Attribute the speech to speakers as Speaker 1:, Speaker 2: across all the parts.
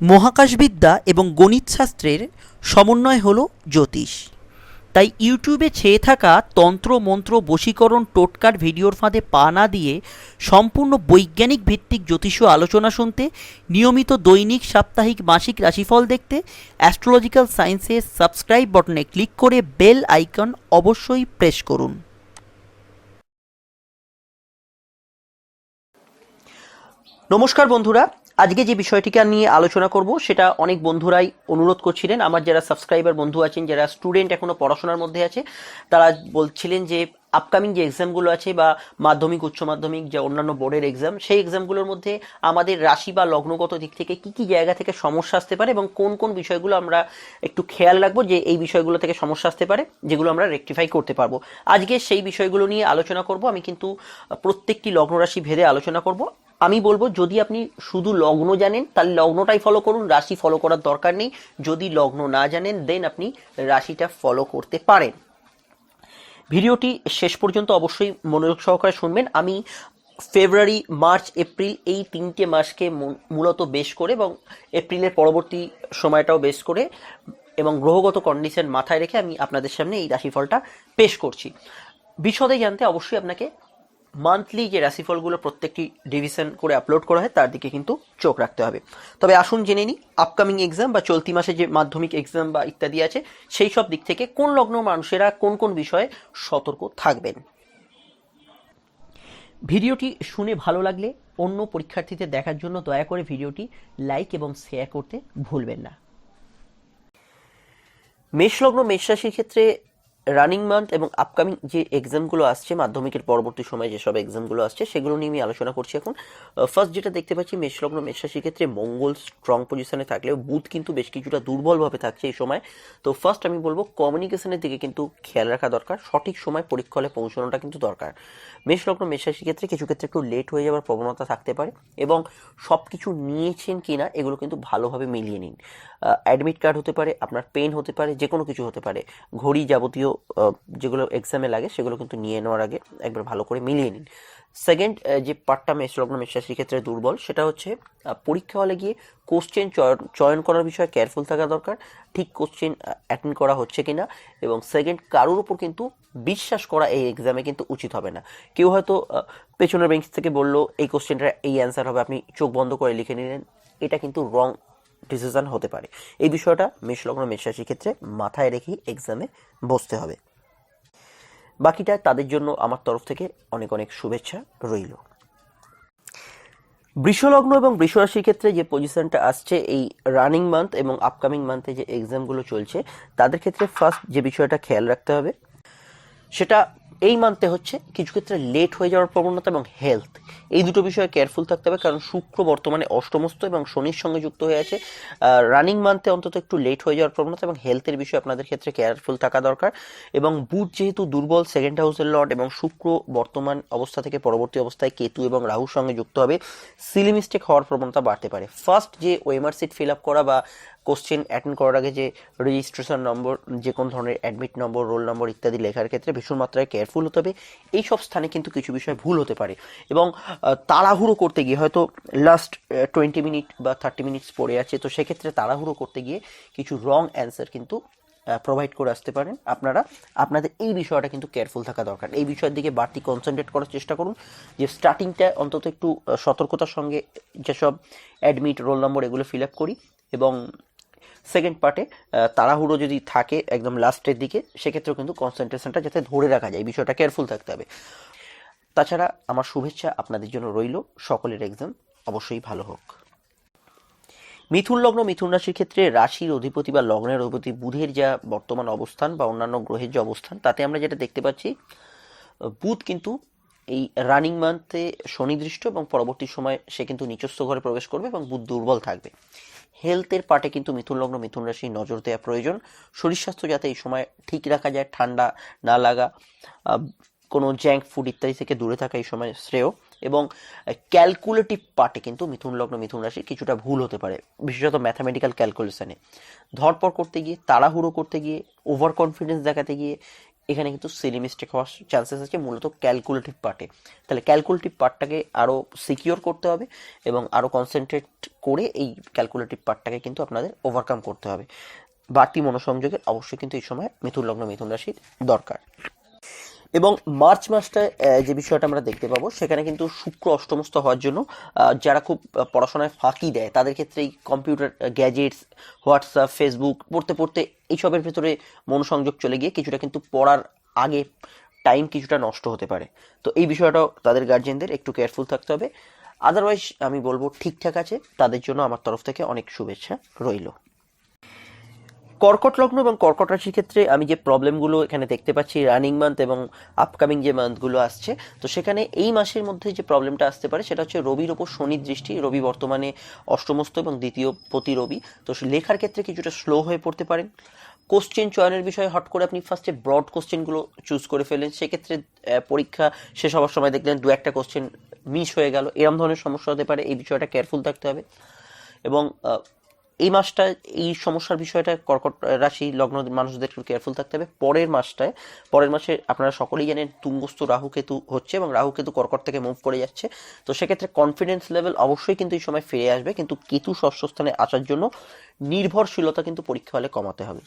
Speaker 1: মহাকাশবিদ্যা এবং গণিতশাস্ত্রের সমন্বয় হলো জ্যোতিষ। তাই ইউটিউবে ছেয়ে থাকা তন্ত্র, মন্ত্র, বশীকরণ, টোটকার ভিডিওর ফাঁদে পা না দিয়ে সম্পূর্ণ বৈজ্ঞানিক ভিত্তিক জ্যোতিষীয় আলোচনা শুনতে, নিয়মিত দৈনিক, সাপ্তাহিক, মাসিক রাশিফল দেখতে অ্যাস্ট্রোলজিক্যাল সায়েন্সের সাবস্ক্রাইব বটনে ক্লিক করে বেল আইকন অবশ্যই প্রেস করুন। নমস্কার বন্ধুরা আজকে যে বিষয়টিকে নিয়ে আলোচনা করব, সেটা অনেক বন্ধুরাই অনুরোধ করছিলেন। আমার যারা সাবস্ক্রাইবার বন্ধু আছেন, যারা স্টুডেন্ট এখনও পড়াশোনার মধ্যে আছে, তারা বলছিলেন যে আপকামিং যে এক্সামগুলো আছে বা মাধ্যমিক, উচ্চ মাধ্যমিক যে অন্যান্য বোর্ডের এক্সাম সেই এক্সামগুলোর মধ্যে আমাদের রাশি বা লগ্নগত দিক থেকে কি কি জায়গা থেকে সমস্যা আসতে পারে এবং কোন কোন বিষয়গুলো আমরা একটু খেয়াল রাখব যে এই বিষয়গুলো থেকে সমস্যা আসতে পারে, যেগুলো আমরা রেকটিফাই করতে পারব। আজকে সেই বিষয়গুলো নিয়ে আলোচনা করব। আমি কিন্তু প্রত্যেকটি লগ্ন রাশি ভেদে আলোচনা করব। আমি বলব, যদি আপনি শুধু লগ্ন জানেন, তাহলে লগ্নটাই ফলো করুন, রাশি ফলো করার দরকার নেই। যদি লগ্ন না জানেন দেন আপনি রাশিটা ফলো করতে পারেন। ভিডিওটি শেষ পর্যন্ত অবশ্যই মনোযোগ সহকারে শুনবেন। আমি ফেব্রুয়ারি মার্চ এপ্রিল এই তিনটে মাসকে মূলত বেশ করে এবং এপ্রিলের পরবর্তী সময়টাও বেশ করে এবং গ্রহগত কন্ডিশন মাথায় রেখে আমি আপনাদের সামনে এই রাশিফলটা পেশ করছি। বিশদে জানতে অবশ্যই আপনাকে মান্থলি যে রাশিফলগুলো প্রত্যেকটি ডিভিশন করে আপলোড করা হয়, তার দিকে কিন্তু চোখ রাখতে হবে। তবে আসুন জেনে নিই আপকামিং এক্সাম বা চলতি মাসে যে মাধ্যমিক এক্সাম বা ইত্যাদি আছে, সেই সব দিক থেকে কোন লগ্ন মানুষেরা কোন কোন বিষয়ে সতর্ক থাকবেন? ভিডিওটি শুনে ভালো লাগলে অন্য পরীক্ষার্থীদের দেখার জন্য দয়া করে ভিডিওটি লাইক এবং শেয়ার করতে ভুলবেন না। মেষলগ্ন মেষ রাশির ক্ষেত্রে রানিং মান্থ এবং আপকামিং যে এক্সামগুলো আসছে, মাধ্যমিকের পরবর্তী সময়ে যেসব এক্সামগুলো আসছে, সেগুলো নিয়ে আমি আলোচনা করছি এখন। ফার্স্ট যেটা দেখতে পাচ্ছি, মেষলগ্ন মেষ রাশির ক্ষেত্রে মঙ্গল স্ট্রং পজিশনে থাকলেও বুধ কিন্তু বেশ কিছুটা দুর্বলভাবে থাকছে এই সময়। তো ফার্স্ট আমি বলব কমিউনিকেশনের দিকে কিন্তু খেয়াল রাখা দরকার, সঠিক সময় পরীক্ষা হলে পৌঁছানোটা কিন্তু দরকার। মেষলগ্ন মেষ রাশির ক্ষেত্রে কিছু ক্ষেত্রে একটু লেট হয়ে যাওয়ার প্রবণতা থাকতে পারে এবং সব কিছু নিয়েছেন কিনা, এগুলো কিন্তু ভালোভাবে মিলিয়ে নিন। অ্যাডমিট কার্ড হতে পারে, আপনার পেন হতে পারে যে কোনো কিছু হতে পারে। ঘড়ি যাবতীয় যেগুলো এক্সামে লাগে, সেগুলো কিন্তু নিয়ে নেওয়ার আগে একবার ভালো করে মিলিয়ে নিন। সেকেন্ড যে পার্টটা মেষলগ্ন মেষরাশির ক্ষেত্রে দুর্বল, সেটা হচ্ছে পরীক্ষা হলে গিয়ে কোশ্চেন চয়ন চয়ন করার বিষয়ে কেয়ারফুল থাকা দরকার, ঠিক কোশ্চেন অ্যাটেন্ড করা হচ্ছে কিনা, এবং সেকেন্ড কারোর উপর কিন্তু বিশ্বাস করা এই এক্সামে কিন্তু উচিত হবে না। কেউ হয়তো পেছনের বেঞ্চ থেকে বলল, এই কোশ্চেনটা এই অ্যান্সার হবে। আপনি চোখ বন্ধ করে লিখে নিলেন। এটা কিন্তু রং ডিসিশন হতে পারে। এই বিষয়টা মেষলগ্ন মেষরাশির ক্ষেত্রে মাথায় রেখেই এক্সামে বসতে হবে। বাকিটা তাদের জন্য আমার তরফ থেকে অনেক অনেক শুভেচ্ছা রইল। বৃষলগ্ন এবং বৃষরাশির ক্ষেত্রে যে পজিশনটা আসছে, এই রানিং মান্থ এবং আপকামিং মান্থে যে এক্সামগুলো চলছে, তাদের ক্ষেত্রে ফার্স্ট যে বিষয়টা খেয়াল রাখতে হবে, সেটা এই মানতে হচ্ছে কিছু ক্ষেত্রে লেট হয়ে যাওয়ার প্রবণতা এবং হেলথ এই দুটো বিষয়ে কেয়ারফুল থাকতে হবে, কারণ শুক্র বর্তমানে অষ্টমস্ত এবং শনির সঙ্গে যুক্ত হয়ে আছে। রানিং মান্থে অন্তত একটু লেট হয়ে যাওয়ার প্রবণতা এবং হেলথের বিষয়ে আপনাদের ক্ষেত্রে কেয়ারফুল থাকা দরকার। এবং বুধ যেহেতু দুর্বল সেকেন্ড হাউসের লর্ড এবং শুক্র বর্তমান অবস্থা থেকে পরবর্তী অবস্থায় কেতু এবং রাহুর সঙ্গে যুক্ত হবে। সিলি মিস্টেক হওয়ার প্রবণতা বাড়তে পারে। ফার্স্ট যে ওয়েমার সিট ফিল আপ করা বা কোশ্চেন অ্যাটেন্ড করার আগে যে রেজিস্ট্রেশন নম্বর যে কোনো ধরনের অ্যাডমিট নম্বর রোল নম্বর ইত্যাদি লেখার ক্ষেত্রে ভীষণ মাত্রায় কেয়ারফুল হতে হবে। এই সব স্থানে কিন্তু কিছু বিষয় ভুল হতে পারে এবং তাড়াহুড়ো করতে গিয়ে হয়তো লাস্ট টোয়েন্টি মিনিট বা থার্টি মিনিটস পড়ে আছে, তো সেক্ষেত্রে তাড়াহুড়ো করতে গিয়ে কিছু রং অ্যান্সার কিন্তু প্রোভাইড করে আসতে পারেন। আপনারা, আপনাদের এই বিষয়টা কিন্তু কেয়ারফুল থাকা দরকার। এই বিষয়ের দিকে বাড়তি কনসেন্ট্রেট করার চেষ্টা করুন, যে স্টার্টিংটা অন্তত একটু সতর্কতার সঙ্গে যেসব অ্যাডমিট রোল নম্বর এগুলো ফিল আপ করি এবং সেকেন্ড পার্টে তাড়াহুড়ো যদি থাকে একদম লাস্টের দিকে, সেক্ষেত্রেও কিন্তু কনসেন্ট্রেশনটা যাতে ধরে রাখা যায়। বিষয়টা কেয়ারফুল থাকতে হবে। তাছাড়া আমার শুভেচ্ছা আপনাদের জন্য রইল। সকলের এক্সাম অবশ্যই ভালো হোক। মিথুন লগ্ন, মিথুন রাশির ক্ষেত্রে রাশির অধিপতি বা লগ্নের অধিপতি বুধের যা বর্তমান অবস্থান বা অন্যান্য গ্রহের যে অবস্থান, তাতে আমরা যেটা দেখতে পাচ্ছি, বুধ কিন্তু এই রানিং মান্থে শনিদৃষ্ট এবং পরবর্তী সময় সে কিন্তু নিচস্থ ঘরে প্রবেশ করবে এবং বুধ দুর্বল থাকবে। হেলথের পার্টে কিন্তু মিথুন লগ্ন মিথুন রাশি নজর দেওয়া প্রয়োজন। শরীর স্বাস্থ্য যাতে এই সময় ঠিক রাখা যায়, ঠান্ডা না লাগা কোনো জ্যাঙ্ক ফুড ইত্যাদি থেকে দূরে থাকা এই সময় শ্রেয়। এবং ক্যালকুলেটিভ পার্টে কিন্তু মিথুন লগ্ন মিথুন রাশি কিছুটা ভুল হতে পারে, বিশেষত ম্যাথামেটিক্যাল ক্যালকুলেশনে ধরপড় করতে গিয়ে, তাড়াহুড়ো করতে গিয়ে ওভার কনফিডেন্স দেখাতে গিয়ে এখানে কিন্তু সিলি মিস্টেক হওয়ার চান্সেস আছে, মূলত ক্যালকুলেটিভ পার্টে তাহলে ক্যালকুলেটিভ পার্টটাকে আরও সিকিওর করতে হবে এবং আরও কনসেন্ট্রেট করে এই ক্যালকুলেটিভ পার্টটাকে কিন্তু আপনাদের ওভারকাম করতে হবে। বাড়তি মনোসংযোগের অবশ্যই কিন্তু এই সময় মিথুন লগ্ন, মিথুন রাশির দরকার। এবং মার্চ মাসটায় যে বিষয়টা আমরা দেখতে পাবো, সেখানে কিন্তু শুক্র অষ্টমস্ত হওয়ার জন্য যারা খুব পড়াশোনায় ফাঁকি দেয়, তাদের ক্ষেত্রে এই কম্পিউটার গ্যাজেটস, হোয়াটসঅ্যাপ, ফেসবুক, পড়তে পড়তে এইসবের ভেতরে মনোসংযোগ চলে গিয়ে কিছুটা কিন্তু পড়ার আগে টাইম কিছুটা নষ্ট হতে পারে। তো এই বিষয়টাও তাদের গার্জেনদের একটু কেয়ারফুল থাকতে হবে। আদারওয়াইজ আমি বলব, ঠিকঠাক আছে। তাদের জন্য আমার তরফ থেকে অনেক শুভেচ্ছা রইল। কর্কট লগ্ন এবং কর্কট রাশির ক্ষেত্রে আমি যে প্রবলেমগুলো এখানে দেখতে পাচ্ছি রানিং মান্থ এবং আপকামিং যে মান্থগুলো আসছে, তো সেখানে এই মাসের মধ্যে যে প্রবলেমটা আসতে পারে সেটা হচ্ছে রবির ওপর শনির দৃষ্টি, রবি বর্তমানে অষ্টমস্ত এবং দ্বিতীয় প্রতি রবি, তো লেখার ক্ষেত্রে কিছুটা স্লো হয়ে পড়তে পারেন কোশ্চেন চয়নের বিষয়ে হট করে আপনি ফার্স্টে ব্রড কোশ্চেনগুলো চুজ করে ফেলেন সেক্ষেত্রে পরীক্ষা শেষ হওয়ার সময় দেখলেন দু একটা কোশ্চেন মিস হয়ে গেল, এরম ধরনের সমস্যা হতে পারে, এই বিষয়টা কেয়ারফুল থাকতে হবে। এবং এই মাসটা এই সমস্যার বিষয়টা কর্কট রাশি লগ্ন মানুষদের কেয়ারফুল থাকতে হবে। পরের মাসটায়, পরের মাসে আপনারা সকলেই জানেন তুঙ্গস্থ রাহু কেতু হচ্ছে এবং রাহু কেতু কর্কট থেকে মুভ করে যাচ্ছে। তো সেক্ষেত্রে কনফিডেন্স লেভেল অবশ্যই কিন্তু এই সময় ফিরে আসবে। কিন্তু কেতু ষষ্ঠ স্থানে আসার জন্য নির্ভরশীলতা কিন্তু পরীক্ষা হলে কমাতে হবে।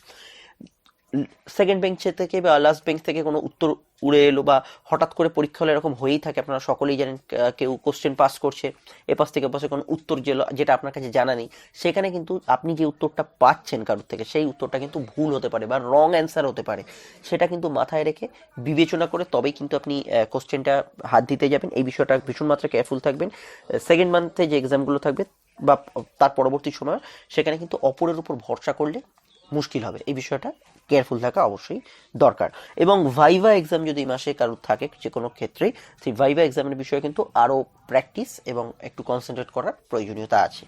Speaker 1: সেকেন্ড বেঞ্চ থেকে বা লাস্ট বেঞ্চ থেকে কোনো উত্তর উড়ে এলো বা হঠাৎ করে পরীক্ষা হলে এরকম হয়েই থাকে, আপনারা সকলেই জানেন কেউ কোশ্চেন পাস করছে এ পাশ থেকে পাশে কোনো উত্তর যেটা আপনার কাছে জানা নেই, সেখানে কিন্তু আপনি যে উত্তরটা পাচ্ছেন কারোর থেকে, সেই উত্তরটা কিন্তু ভুল হতে পারে বা রং অ্যান্সার হতে পারে। সেটা কিন্তু মাথায় রেখে বিবেচনা করে তবেই কিন্তু আপনি কোশ্চেনটা হাত দিতে যাবেন। এই বিষয়টা ভীষণ মাত্রা কেয়ারফুল থাকবেন। সেকেন্ড মান্থে যে এক্সামগুলো থাকবে বা তার পরবর্তী সময়, সেখানে কিন্তু অপরের উপর ভরসা করলে মুশকিল হবে। এই বিষয়টা কেয়ারফুল থাকা অবশ্যই দরকার। এবং ভাইভা এক্সাম যদি এই মাসে কারোর থাকে যে কোনো ক্ষেত্রেই সেই ভাইভা এক্সামের বিষয়ে কিন্তু আরও প্র্যাকটিস এবং একটু কনসেন্ট্রেট করার প্রয়োজনীয়তা আছে।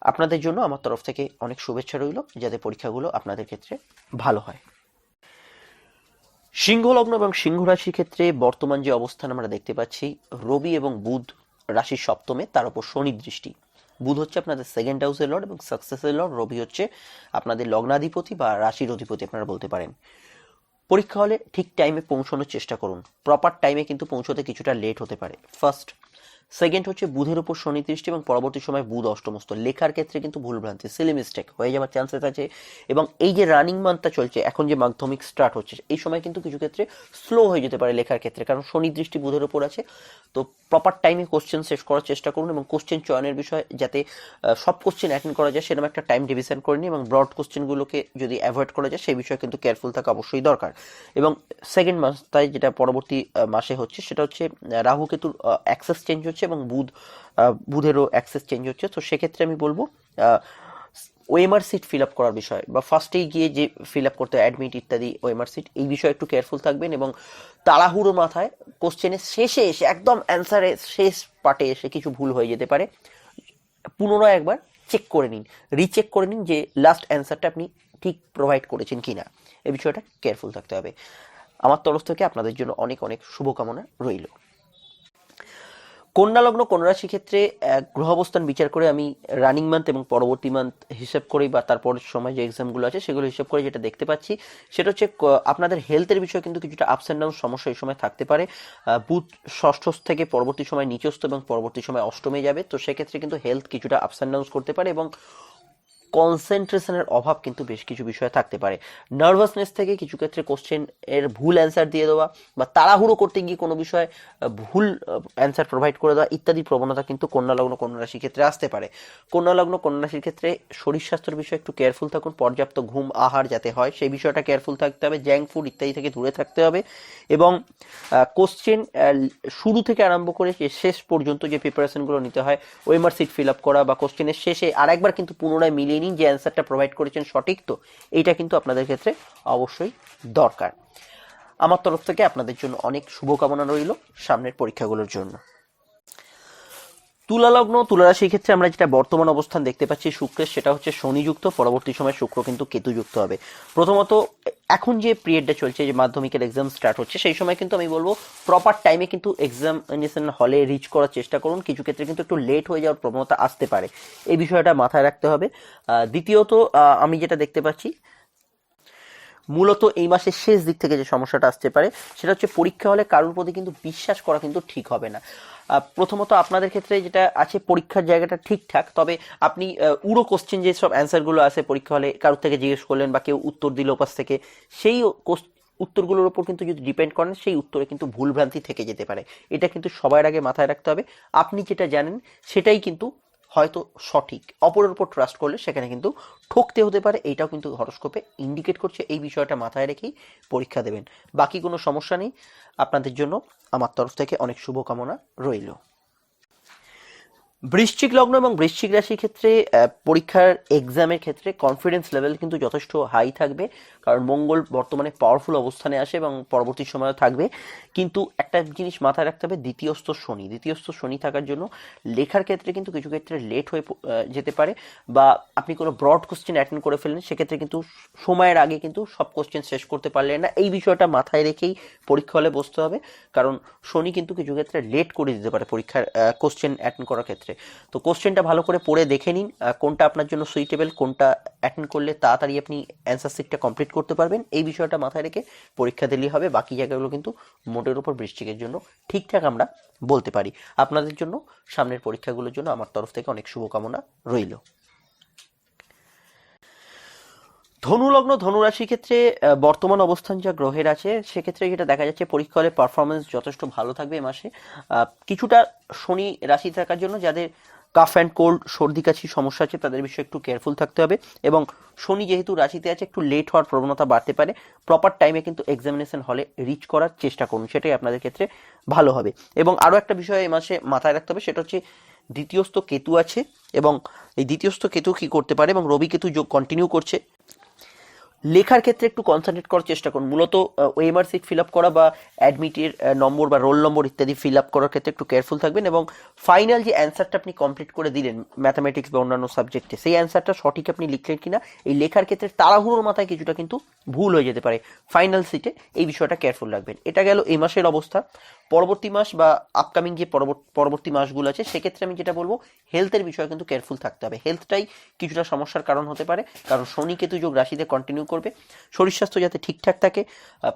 Speaker 1: আপনাদের জন্য আমার তরফ থেকে অনেক শুভেচ্ছা রইল, যাতে পরীক্ষাগুলো আপনাদের ক্ষেত্রে ভালো হয়। সিংহ লগ্ন এবং সিংহ রাশির ক্ষেত্রে বর্তমান যে অবস্থান আমরা দেখতে পাচ্ছি, রবি এবং বুধ রাশির সপ্তমে, তার উপর শনি দৃষ্টি। বুধ হচ্ছে আপনাদের সেকেন্ড হাউসের লর্ড এবং সাকসেসের লর্ড রবি হচ্ছে আপনাদের লগ্নাধিপতি বা রাশির অধিপতি আপনারা বলতে পারেন। পরীক্ষা হলে ঠিক টাইমে পৌঁছানোর চেষ্টা করুন। প্রপার টাইমে কিন্তু পৌঁছতে কিছুটা লেট হতে পারে। ফার্স্ট সেকেন্ড হচ্ছে বুধের উপর শনি দৃষ্টি এবং পরবর্তী সময় বুধ অষ্টমস্ত। লেখার ক্ষেত্রে কিন্তু ভুলভ্রান্তি সিলি মিস্টেক হয়ে যাওয়ার চান্সেস আছে। এবং এই যে রানিং মান্থটা চলছে, এখন যে মাধ্যমিক স্টার্ট হচ্ছে, এই সময় কিন্তু কিছু ক্ষেত্রে স্লো হয়ে যেতে পারে লেখার ক্ষেত্রে, কারণ শনি দৃষ্টি বুধের উপর আছে। তো প্রপার টাইমে কোশ্চেন শেষ করার চেষ্টা করুন এবং কোশ্চেন চয়নের বিষয়ে যাতে সব কোশ্চেন অ্যাটেন্ড করা যায়, সেরকম একটা টাইম ডিভিশন করে নিন এবং ব্রড কোশ্চেনগুলোকে যদি অ্যাভয়েড করা যায়, সেই বিষয়ে কিন্তু কেয়ারফুল থাকা অবশ্যই দরকার। এবং সেকেন্ড মাস তাই যেটা পরবর্তী মাসে হচ্ছে, সেটা হচ্ছে রাহু কেতুর অ্যাক্সেস চেঞ্জ হচ্ছে। এবং বুধ বুধেরও অ্যাক্সেস চেঞ্জ হচ্ছে। তো সেক্ষেত্রে আমি বলব ওএমআর সিট ফিল আপ করার বিষয় বা ফার্স্টেই গিয়ে যে ফিল আপ করতে অ্যাডমিট ইত্যাদি ওএমআর সিট এই বিষয়ে একটু কেয়ারফুল থাকবেন এবং তাড়াহুড়ো মাথায় কোশ্চেনের শেষে এসে, একদম অ্যান্সারে শেষ পার্টে এসে কিছু ভুল হয়ে যেতে পারে। পুনরায় একবার চেক করে নিন রিচেক করে নিন যে লাস্ট অ্যান্সারটা আপনি ঠিক প্রোভাইড করেছেন কি না এই বিষয়টা কেয়ারফুল থাকতে হবে। আমার তরফ থেকে আপনাদের জন্য অনেক অনেক শুভকামনা রইল। কন্যা লগ্ন কন্যা রাশি ক্ষেত্রে গ্রহ অবস্থান বিচার করে আমি রানিং মান্থ এবং পরবর্তী মান্থ হিসেব করি বা তারপরের সময় যে এক্সামগুলো আছে সেগুলো হিসেব করে যেটা দেখতে পাচ্ছি, সেটা হচ্ছে আপনাদের হেলথের বিষয়ে কিন্তু কিছুটা আপস অ্যান্ড ডাউন সমস্যা এই সময় থাকতে পারে। বুধ ষষ্ঠ থেকে পরবর্তী সময় নিচস্থ এবং পরবর্তী সময় অষ্টমে যাবে। তো সেক্ষেত্রে কিন্তু হেলথ কিছুটা আপস অ্যান্ড ডাউন করতে পারে এবং কনসেন্ট্রেশনের অভাব কিন্তু বেশ কিছু বিষয়ে থাকতে পারে। নার্ভাসনেস থেকে কিছু ক্ষেত্রে কোশ্চেন এর ভুল অ্যান্সার দিয়ে দেওয়া বা তাড়াহুড়ো করতে গিয়ে কোনো বিষয়ে ভুল অ্যান্সার প্রোভাইড করে দেওয়া ইত্যাদি প্রবণতা কিন্তু কন্যা লগ্ন রাশির ক্ষেত্রে আসতে পারে। কন্যা লগ্ন ক্ষেত্রে শরীর স্বাস্থ্যের বিষয়ে একটু কেয়ারফুল থাকুন, পর্যাপ্ত ঘুম, আহার যাতে হয়, সেই বিষয়টা কেয়ারফুল থাকতে হবে জ্যাঙ্ক ফুড ইত্যাদি থেকে দূরে থাকতে হবে এবং কোশ্চেন শুরু থেকে আরম্ভ করে শেষ পর্যন্ত যে প্রিপারেশনগুলো নিতে হয়, ওয়েমার সিট ফিল আপ করা বা কোশ্চেনের শেষে আরেকবার কিন্তু পুনরায় মিলিয়ে নিন যে অ্যান্সারটা প্রোভাইড করেছেন সঠিক, তো এইটা কিন্তু আপনাদের ক্ষেত্রে অবশ্যই দরকার। আমার তরফ থেকে আপনাদের জন্য অনেক শুভকামনা রইল সামনের পরীক্ষাগুলোর জন্য। তুলা লগ্ন তুলা রাশির ক্ষেত্রে আমরা যেটা বর্তমান অবস্থান দেখতে পাচ্ছি শুক্রের, সেটা হচ্ছে শনিযুক্ত, পরবর্তী সময় শুক্র কিন্তু কেতুযুক্ত হবে। প্রথমত, এখন যে পিরিয়ডটা চলছে, যে মাধ্যমিকের এক্সাম স্টার্ট হচ্ছে, সেই সময় কিন্তু আমি বলব প্রপার টাইমে কিন্তু এক্সামিনেশন হলে রিচ করার চেষ্টা করুন। কিছু ক্ষেত্রে কিন্তু একটু লেট হয়ে যাওয়ার প্রবণতা আসতে পারে। এই বিষয়টা মাথায় রাখতে হবে। দ্বিতীয়ত আমি যেটা দেখতে পাচ্ছি, মূলত এই মাসের শেষ দিক থেকে যে সমস্যাটা আসতে পারে, সেটা হচ্ছে পরীক্ষা হলে কারোর প্রতি কিন্তু বিশ্বাস করা কিন্তু ঠিক হবে না। প্রথমত আপনাদের ক্ষেত্রে যেটা আছে, পরীক্ষার জায়গাটা ঠিকঠাক, তবে আপনি উড়ো কোশ্চেন যে সব অ্যান্সারগুলো আছে, পরীক্ষা হলে কারোর থেকে জিজ্ঞেস করলেন বা কেউ উত্তর দিল ওপাশ থেকে, সেই উত্তরগুলোর উপর কিন্তু যদি ডিপেন্ড করেন, সেই উত্তরে কিন্তু ভুলভ্রান্তি থেকে যেতে পারে। এটা কিন্তু সবার আগে মাথায় রাখতে হবে। আপনি যেটা জানেন, সেটাই কিন্তু হয়তো সঠিক। অপরের উপর ট্রাস্ট করলে সেখানে কিন্তু ঠকতে হতে পারে। এইটাও কিন্তু হরস্কোপে ইন্ডিকেট করছে। এই বিষয়টা মাথায় রেখেই পরীক্ষা দেবেন। বাকি কোনো সমস্যা নেই। আপনাদের জন্য আমার তরফ থেকে অনেক শুভকামনা রইল। বৃশ্চিক লগ্ন এবং বৃশ্চিক রাশির ক্ষেত্রে পরীক্ষার এক্সামের ক্ষেত্রে কনফিডেন্স লেভেল কিন্তু যথেষ্ট হাই থাকবে। কারণ মঙ্গল বর্তমানে পাওয়ারফুল অবস্থানে আসে এবং পরবর্তী সময়েও থাকবে। কিন্তু একটা জিনিস মাথায় রাখতে হবে, দ্বিতীয়স্থ শনি। দ্বিতীয়স্থ শনি থাকার জন্য লেখার ক্ষেত্রে কিন্তু কিছু ক্ষেত্রে লেট হয়ে যেতে পারে বা আপনি কোনো ব্রড কোশ্চেন অ্যাটেন্ড করে ফেললেন, সেক্ষেত্রে কিন্তু সময়ের আগে কিন্তু সব কোশ্চেন শেষ করতে পারলেন না। এই বিষয়টা মাথায় রেখেই পরীক্ষা হলে বসতে হবে। কারণ শনি কিন্তু কিছু ক্ষেত্রে লেট করে দিতে পারে পরীক্ষার কোশ্চেন অ্যাটেন্ড করার ক্ষেত্রে। তো কোশ্চেনটা ভালো করে পড়ে দেখে নিন কোনটা আপনার জন্য সুইটেবল কোনটা অ্যাটেন্ড করলে তাড়াতাড়ি আপনি অ্যান্সার সিটটা কমপ্লিট করতে পারবেন। এই বিষয়টা মাথায় রেখে পরীক্ষা দিলেই হবে, বাকি জায়গাগুলো কিন্তু মোটের উপর বৃষ্টিকের জন্য ঠিকঠাক আমরা বলতে পারি। আপনাদের জন্য সামনের পরীক্ষাগুলোর জন্য আমার তরফ থেকে অনেক শুভকামনা রইল। ধনুলগ্ন ধনুরাশির ক্ষেত্রে বর্তমান অবস্থান যা গ্রহের আছে, সেক্ষেত্রে যেটা দেখা যাচ্ছে পরীক্ষা হলে পারফরমেন্স যথেষ্ট ভালো থাকবে এই মাসে। কিছুটা শনি রাশি থাকার জন্য যাদের কাফ অ্যান্ড কোল্ড সর্দি কাশি সমস্যা আছে, তাদের বিষয়ে একটু কেয়ারফুল থাকতে হবে। এবং শনি যেহেতু রাশিতে আছে, একটু লেট হওয়ার প্রবণতা বাড়তে পারে। প্রপার টাইমে কিন্তু এক্সামিনেশন হলে রিচ করার চেষ্টা করুন, সেটাই আপনাদের ক্ষেত্রে ভালো হবে। এবং আরও একটা বিষয় এই মাসে মাথায় রাখতে হবে, সেটা হচ্ছে দ্বিতীয়স্থ কেতু আছে। এবং এই দ্বিতীয়স্থ কেতু কি করতে পারে? এবং রবি কেতু যোগ কন্টিনিউ করছে। লেখার ক্ষেত্রে একটু কনসেন্ট্রেট করার চেষ্টা করুন। মূলত ওএমআর সিট ফিল আপ করা বা অ্যাডমিটের নম্বর বা রোল নম্বর ইত্যাদি ফিল আপ করার ক্ষেত্রে একটু কেয়ারফুল থাকবেন এবং ফাইনাল যে অ্যান্সারটা আপনি কমপ্লিট করে দিলেন ম্যাথামেটিক্স বা অন্যান্য সাবজেক্টে সেই অ্যান্সারটা সঠিক আপনি লিখলেন কিনা, এই লেখার ক্ষেত্রে তাড়াহুড়োর মাথায় কিছুটা কিন্তু ভুল হয়ে যেতে পারে। ফাইনাল সিটে এই বিষয়টা কেয়ারফুল রাখবেন। এটা গেল এই মাসের অবস্থা। পরবর্তী মাস বা আপকামিং যে পরবর্তী মাসগুলো আছে, সেক্ষেত্রে আমি যেটা বলব হেলথের বিষয়ে কিন্তু কেয়ারফুল থাকতে হবে। হেলথটাই কিছুটা সমস্যার কারণ হতে পারে, কারণ শনি কেতু যোগ রাশিতে কন্টিনিউ করবে। শরীর স্বাস্থ্য যাতে ঠিকঠাক থাকে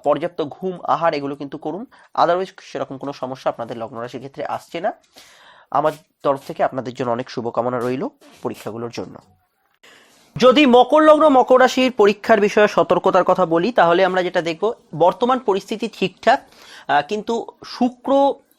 Speaker 1: পর্যাপ্ত ঘুম, আহার, এগুলো কিন্তু করুন। আদারওয়াইজ সেরকম কোনো সমস্যা আপনাদের লগ্ন রাশির ক্ষেত্রে আসছে না। আমার তরফ থেকে আপনাদের জন্য অনেক শুভকামনা রইল পরীক্ষাগুলোর জন্য। যদি মকর লগ্ন, মকর রাশির পরীক্ষার বিষয়ে সতর্কতার কথা বলি, তাহলে আমরা যেটা দেখব, বর্তমান পরিস্থিতি ঠিকঠাক কিন্তু শুক্র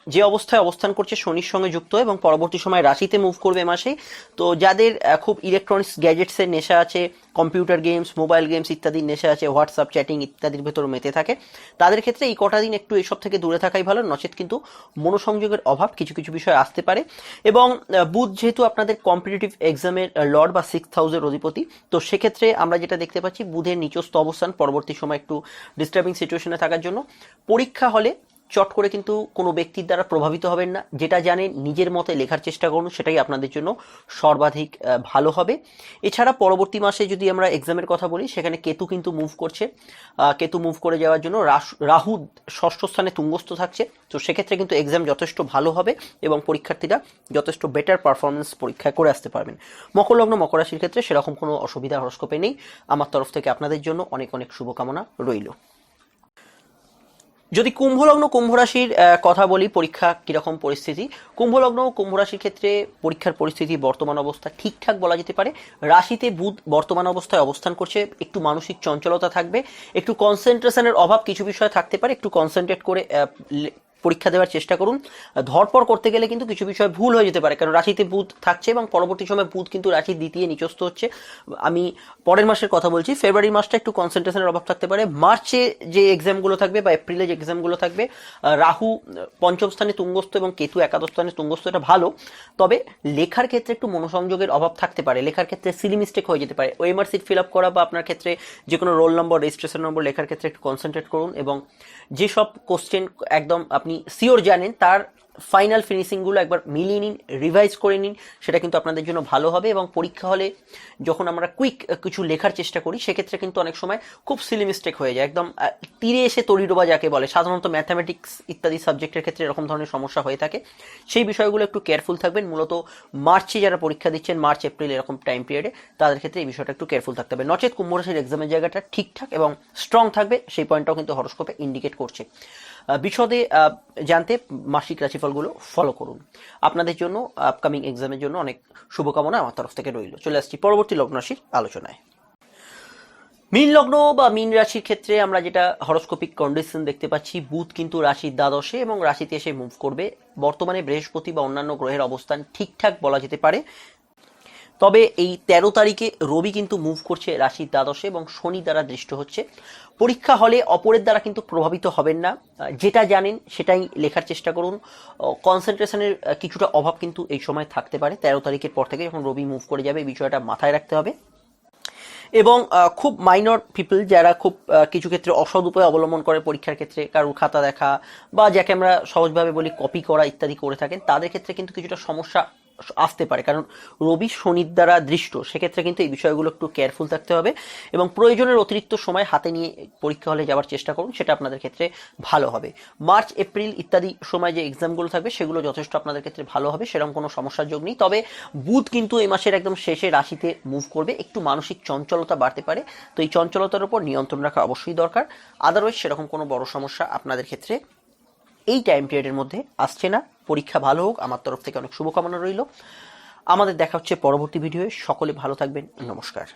Speaker 1: যে অবস্থায় অবস্থান করছে শনির সঙ্গে যুক্ত এবং পরবর্তী সময় রাশিতে মুভ করবে মাসে, তো যাদের খুব ইলেকট্রনিক্স গ্যাজেটসের নেশা আছে কম্পিউটার গেমস মোবাইল গেমস ইত্যাদির নেশা আছে হোয়াটসঅ্যাপ চ্যাটিং ইত্যাদির ভেতর মেতে থাকে, তাদের ক্ষেত্রে এই কটা দিন একটু এসব থেকে দূরে থাকাই ভালো, নচেত কিন্তু মনোসংযোগের অভাব কিছু কিছু বিষয় আসতে পারে। এবং বুধ যেহেতু আপনাদের কম্পিটিটিভ এক্সামের লর্ড বা সিক্স হাউসের অধিপতি, তো সেক্ষেত্রে আমরা যেটা দেখতে পাচ্ছি, বুধের নিচস্থ অবস্থান পরবর্তী সময় একটু ডিস্টার্বিং সিচুয়েশনে থাকার জন্য। পরীক্ষা হলে চট করে কিন্তু কোনো ব্যক্তির দ্বারা প্রভাবিত হবেন না। যেটা জানেন, নিজের মতে লেখার চেষ্টা করুন, সেটাই আপনাদের জন্য সর্বাধিক ভালো হবে। এছাড়া পরবর্তী মাসে যদি আমরা এক্সামের কথা বলি, সেখানে কেতু কিন্তু মুভ করছে। কেতু মুভ করে যাওয়ার জন্য রাহু ষষ্ঠ স্থানে তুঙ্গস্থ থাকছে। তো সেক্ষেত্রে কিন্তু এক্সাম যথেষ্ট ভালো হবে এবং পরীক্ষার্থীরা যথেষ্ট বেটার পারফরমেন্স পরীক্ষা করে আসতে পারবেন। মকর লগ্ন, মকর রাশির ক্ষেত্রে সেরকম কোনো অসুবিধা হরস্কোপে নেই। আমার তরফ থেকে আপনাদের জন্য অনেক অনেক শুভকামনা রইল। যদি কুম্ভলগ্ন কুম্ভ রাশির কথা বলি, পরীক্ষা কীরকম পরিস্থিতি? কুম্ভলগ্ন কুম্ভ রাশির ক্ষেত্রে পরীক্ষার পরিস্থিতি, বর্তমান অবস্থা ঠিকঠাক বলা যেতে পারে। রাশিতে বুধ বর্তমান অবস্থায় অবস্থান করছে, একটু মানসিক চঞ্চলতা থাকবে, একটু কনসেন্ট্রেশনের অভাব কিছু বিষয়ে থাকতে পারে, একটু কনসেন্ট্রেট করে পরীক্ষা দেওয়ার চেষ্টা করুন। ধরপর করতে গেলে কিন্তু কিছু বিষয় ভুল হয়ে যেতে পারে, কারণ রাশিতে বুধ থাকছে এবং পরবর্তী সময় বুধ কিন্তু রাশির দ্বিতীয় নিচস্থ হচ্ছে। আমি পরের মাসের কথা বলছি, ফেব্রুয়ারি মাসটা একটু কনসেন্ট্রেশনের অভাব থাকতে পারে। মার্চে যে এক্সামগুলো থাকবে বা এপ্রিলে যে এক্সামগুলো থাকবে রাহু পঞ্চম স্থানে তুঙ্গস্থ এবং কেতু একাদশ স্থানে তুঙ্গস্থ এটা ভালো। তবে লেখার ক্ষেত্রে একটু মনোসংযোগের অভাব থাকতে পারে। লেখার ক্ষেত্রে সিলি মিস্টেক হয়ে যেতে পারে। ওএমআর সিট ফিল আপ করা বা আপনার ক্ষেত্রে যে কোনো রোল নম্বর রেজিস্ট্রেশন নম্বর লেখার ক্ষেত্রে একটু কনসেন্ট্রেট করুন এবং যেসব কোশ্চেন একদম আপনি শিওর জানেন, তার ফাইনাল ফিনিশিংগুলো একবার মিলিয়ে নিন রিভাইজ করে নিন, সেটা কিন্তু আপনাদের জন্য ভালো হবে এবং পরীক্ষা হলে যখন আমরা কুইক কিছু লেখার চেষ্টা করি, সেক্ষেত্রে কিন্তু অনেক সময় খুব সিলি মিস্টেক হয়ে যায়। একদম তীরে এসে তরিডোবা যাকে বলে, সাধারণত ম্যাথামেটিক্স ইত্যাদি সাবজেক্টের ক্ষেত্রে এরকম ধরনের সমস্যা হয়ে থাকে। সেই বিষয়গুলো একটু কেয়ারফুল থাকবেন। মূলত মার্চে যারা পরীক্ষা দিচ্ছেন, মার্চ, এপ্রিল এরকম টাইম পিরিয়ডে তাদের ক্ষেত্রে এই বিষয়টা একটু কেয়ারফুল থাকতে হবে। নচেত কুম্ভ রাশির এক্সামের জায়গাটা ঠিকঠাক এবং স্ট্রং থাকবে, সেই পয়েন্টটাও কিন্তু হরস্কোপে ইন্ডিকেট করছে। বিশদে জানতে মাসিক রাশিফলগুলো ফলো করুন। আপনাদের জন্য আপকামিং এক্সামের জন্য অনেক শুভকামনা আমার তরফ থেকে রইল। চলে আসছি পরবর্তী লগ্ন রাশির আলোচনায়। মীন লগ্ন বা মীন রাশির ক্ষেত্রে আমরা যেটা হরস্কোপিক কন্ডিশন দেখতে পাচ্ছি, বুধ কিন্তু রাশির দ্বাদশে এবং রাশিতে এসে মুভ করবে। বর্তমানে বৃহস্পতি বা অন্যান্য গ্রহের অবস্থান ঠিকঠাক বলা যেতে পারে। তবে এই তেরো তারিখে রবি কিন্তু মুভ করছে রাশির দ্বাদশে এবং শনি দ্বারা দৃষ্ট হচ্ছে। পরীক্ষা হলে অপরের দ্বারা কিন্তু প্রভাবিত হবেন না। যেটা জানেন সেটাই লেখার চেষ্টা করুন। কনসেন্ট্রেশনের কিছুটা অভাব কিন্তু এই সময় থাকতে পারে। তেরো তারিখের পর থেকে যখন রবি মুভ করে যাবে, এই বিষয়টা মাথায় রাখতে হবে। এবং খুব মাইনর পিপল যারা খুব কিছু ক্ষেত্রে অসৎ উপায় অবলম্বন করে পরীক্ষার ক্ষেত্রে, কারোর খাতা দেখা বা যাকে আমরা সহজভাবে বলি কপি করা ইত্যাদি করে থাকেন, তাদের ক্ষেত্রে কিন্তু কিছুটা সমস্যা আসতে পারে। কারণ রবি শনির দ্বারা দৃষ্ট, সেক্ষেত্রে কিন্তু এই বিষয়গুলো একটু কেয়ারফুল থাকতে হবে এবং প্রয়োজনের অতিরিক্ত সময় হাতে নিয়ে পরীক্ষা হলে যাওয়ার চেষ্টা করুন, সেটা আপনাদের ক্ষেত্রে ভালো হবে। মার্চ, এপ্রিল ইত্যাদি সময় যে এক্সামগুলো থাকবে, সেগুলো যথেষ্ট আপনাদের ক্ষেত্রে ভালো হবে, সেরকম কোনো সমস্যার যোগ নেই। তবে বুধ কিন্তু এই মাসের একদম শেষে রাশিতে মুভ করবে, একটু মানসিক চঞ্চলতা বাড়তে পারে, তো এই চঞ্চলতার উপর নিয়ন্ত্রণ রাখা অবশ্যই দরকার। আদারওয়াইজ সেরকম কোনো বড় সমস্যা আপনাদের ক্ষেত্রে এই টাইম পিরিয়ডের মধ্যে আসছে না। পরীক্ষা ভালো হোক, আমার তরফ থেকে অনেক শুভকামনা রইল। আমাদের দেখা হচ্ছে পরবর্তী ভিডিওয়ে সকলে ভালো থাকবেন। নমস্কার।